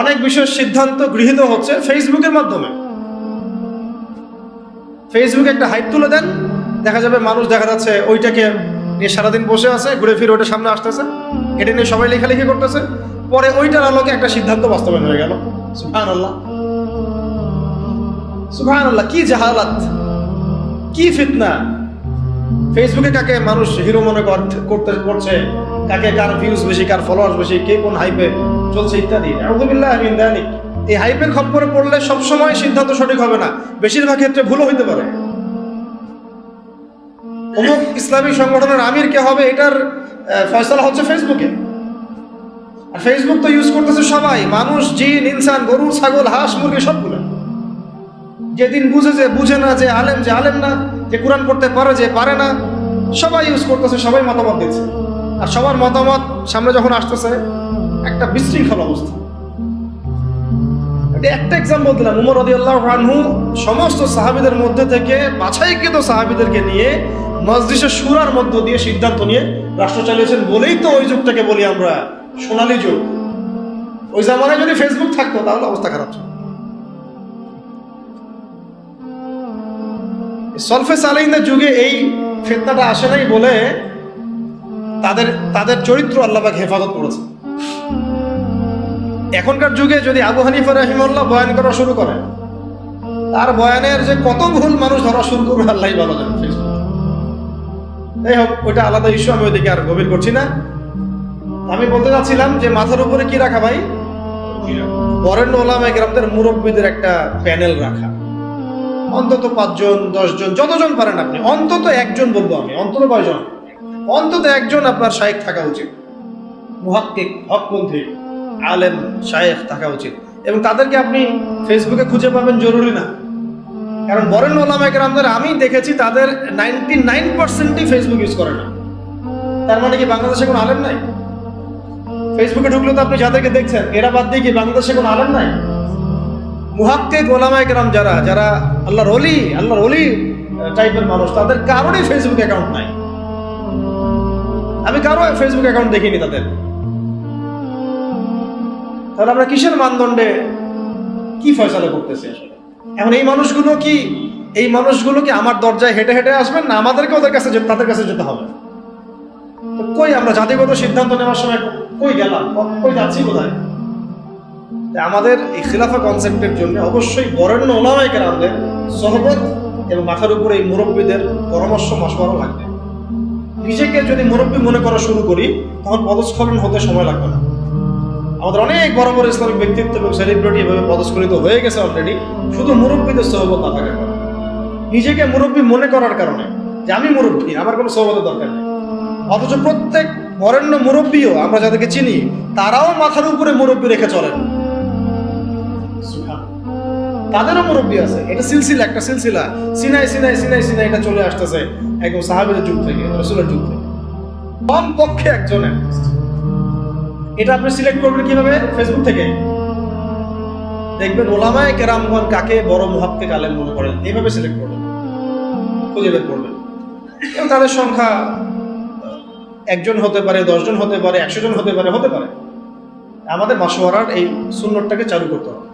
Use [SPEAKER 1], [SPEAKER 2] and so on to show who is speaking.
[SPEAKER 1] অনেক বিষয়ের সিদ্ধান্ত গৃহীত হচ্ছে ফেসবুকের মাধ্যমে। ফেসবুকে একটা হাইপ তুলে দেন। দেখা যাবে মানুষ দেখা যাচ্ছে ওইটাকে নিয়ে সারাদিন বসে আছে, ঘুরে ফিরে ওইটা সামনে আসতেছে। এটা নিয়ে সবাই লেখালেখি করতেছে। পরে ওইটার আলোকে একটা সিদ্ধান্ত বাস্তবায়ন হয়ে গেল। সুহান আল্লাহ সুফান আল্লাহ কি জাহালাত, কি ফিতনা। ফেসবুকে কাকে মানুষ হিরো মনে করতে করছে? কাকে কার ভিউজ বেশি, কার ফলোয়ার্স বেশি, কে কোন হাইপে চলছে ইত্যাদি। দানিক এই হাইপের খপ্পরে পড়লে সবসময় সিদ্ধান্ত সঠিক হবে না। বেশিরভাগ ক্ষেত্রে ভুলও হইতে পারে। অমুক ইসলামী সংগঠনের আমির কে হবে, এটার ফয়সালা হচ্ছে ফেসবুকে আর ফেসবুক তো ইউজ করতেছে সবাই, মানুষ, জিন, ইনসান, গরু, ছাগল, হাঁস, মুরগি, সবগুলো। যেদিন বুঝে যে, বুঝে না যে, আলেম যে, আলেম না, যে কোরআন পড়তে পারে যে, পারে না, সবাই ইউজ করতেছে, সবাই মতামত দিচ্ছে। আর সবার মতামত সামনে যখন আসতেছে একটা বিশৃঙ্খল অবস্থা। একটা এক্সাম্পল দিলাম, উমর রদিয়াল্লাহ আনহু সমস্ত সাহাবিদের মধ্যে থেকে বাছাইকৃত সাহাবিদেরকে নিয়ে মসজিদের সুরার মধ্য দিয়ে সিদ্ধান্ত নিয়ে রাষ্ট্র চালিয়েছেন বলেই তো ওই যুগটাকে বলি আমরা, সোনালী যুগ। ওই জামানায় যদি ফেসবুক থাকতো, তাহলে অবস্থা খারাপ ছিল। সলফে সালাইনের যুগে এই ফেতনাটা আসে নাই বলে তাদের তাদের চরিত্র আল্লাহবাক হেফাজত করেছে। এখনকার যুগে যদি আবু হানিফা রহিমুল্লাহ বয়ান করা শুরু করে তার বয়ানের যে কত ভুল মানুষ ধরা শুরু করবে, আল্লাহ ভালো জানে। যাই হোক ওইটা আলাদা ইস্যু, আমি ওইদিকে আর গভীর করছি না। আমি বলতে চাচ্ছিলাম যে মাথার উপরে কি রাখা ভাই? বরেণ্য ওলামা গ্রামদের মুরব্বীদের একটা প্যানেল রাখা। অন্তত পাঁচজন, দশজন, যতজন পারেন আপনি, অন্তত একজন বলব আমি, অন্তত কয়জন? অন্তত একজন আপনার শায়েক থাকা উচিত। মুহাক্কিক, হকপন্থী, আলেম, শায়েখ থাকা উচিত। এবং তাদেরকে আপনি ফেসবুকে খুঁজে পাবেন জরুরি না। কারণ বরেন ওলামাকে আমাদের আমি দেখেছি, তাদের নাইনটি নাইন পার্সেন্টই ফেসবুক ইউজ করে না। তার মানে কি বাংলাদেশে কোনো আলেম নাই? ফেসবুকে ঢুকলে তো আপনি যাদেরকে দেখছেন, এরা বাদ দিয়ে কি বাংলাদেশে কোনো আলেম নাই? মুহাক্কে গোলামায় কেরাম যারা যারা আল্লাহর অলি আল্লাহর অলি টাইপের মানুষ, তাদের কারোরই ফেসবুক অ্যাকাউন্ট নাই। আমি কারও ফেসবুক অ্যাকাউন্ট দেখিনি তাদের। তাহলে আমরা কিসের মানদণ্ডে কি ফয়সালা করতেছি এখন এই মানুষগুলো কি, এই মানুষগুলো কি আমার দরজায় হেঁটে হেঁটে আসবেন না আমাদেরকে ওদের কাছে তাদের কাছে যেতে হবে? কই আমরা জাতিগত সিদ্ধান্ত নেওয়ার সময় কই গেলাম? কই যাচ্ছি কোথায়? আমাদের এই খিলাফা কনসেপ্টের জন্য অবশ্যই বরেণ্য ওলামাই কেরামদের সহবত এবং মাথার উপরে এই মুরব্বীদের পরামর্শ মশওয়ারও লাগবে। নিজেকে যদি মুরব্বী মনে করা শুরু করি, তখন পদস্খলন হতে সময় লাগবে না। আমাদের অনেক বড় বড় ইসলামিক ব্যক্তিত্ব এবং সেলিব্রিটি এভাবে পদস্খলিত হয়ে গেছে অলরেডি শুধু মুরব্বীদের সহবত না থাকার কারণে। নিজেকে মুরব্বী মনে করার কারণে, যে আমি মুরব্বী, আমার কোনো সহবতের দরকার নেই। অথচ প্রত্যেক বরেণ্য মুরব্বীও আমরা যাদেরকে চিনি, তারাও মাথার উপরে মুরব্বী রেখে চলেন। তাদেরও মুরব্বী আছে। এটা সিলসিলা, একটা সিলসিলা। সিনাই সিনাই সিনাই সিনাই এটা চলে আসতেছে একদম সাহাবের যুগ থেকে, রসুলের যুগ থেকে। কম পক্ষে একজন activist। এটা আপনি সিলেক্ট করবেন কীভাবে? ফেসবুক থেকে। দেখবেন ওলামায় কেরামগণ কাকে বড় মহাপকে কালেন মনে করেন, এইভাবে সিলেক্ট করবেন। খুঁজে বের করবেন। এবং তাদের সংখ্যা একজন হতে পারে, দশজন হতে পারে, একশো জন হতে পারে হতে পারে। আমাদের মাসোয়ারার এই সুন্নতটাকে চালু করতে হবে।